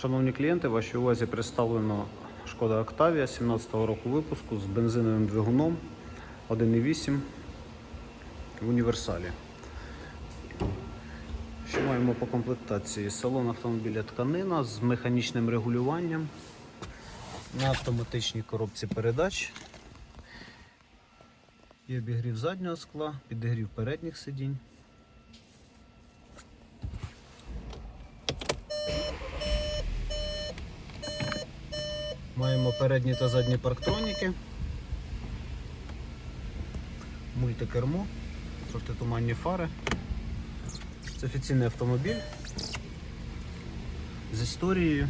Шановні клієнти, вашій увазі представлено Шкода Octavia 17-го року випуску з бензиновим двигуном 1.8 в універсалі. Що маємо по комплектації? Салон автомобіля тканина з механічним регулюванням на автоматичній коробці передач. І обігрів заднього скла, підігрів передніх сидінь. Маємо передні та задні парктроніки, мультикермо, протитуманні фари. Це офіційний автомобіль з історією.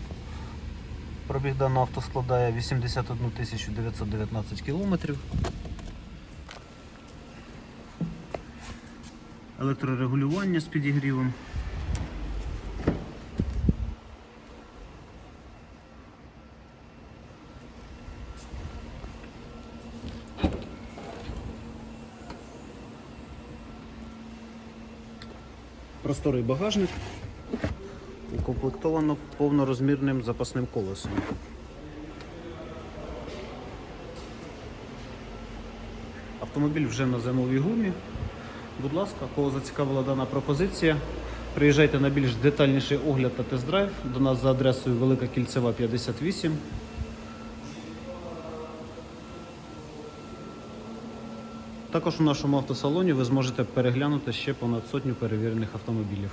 Пробіг даного авто складає 81 919 кілометрів. Електрорегулювання з підігрівом. Просторий багажник. Укомплектовано повнорозмірним запасним колесом. Автомобіль вже на зимовій гумі. Будь ласка, кого зацікавила дана пропозиція, приїжджайте на більш детальніший огляд та тест-драйв до нас за адресою Велика Кільцева 58. Також у нашому автосалоні ви зможете переглянути ще понад сотню перевірених автомобілів.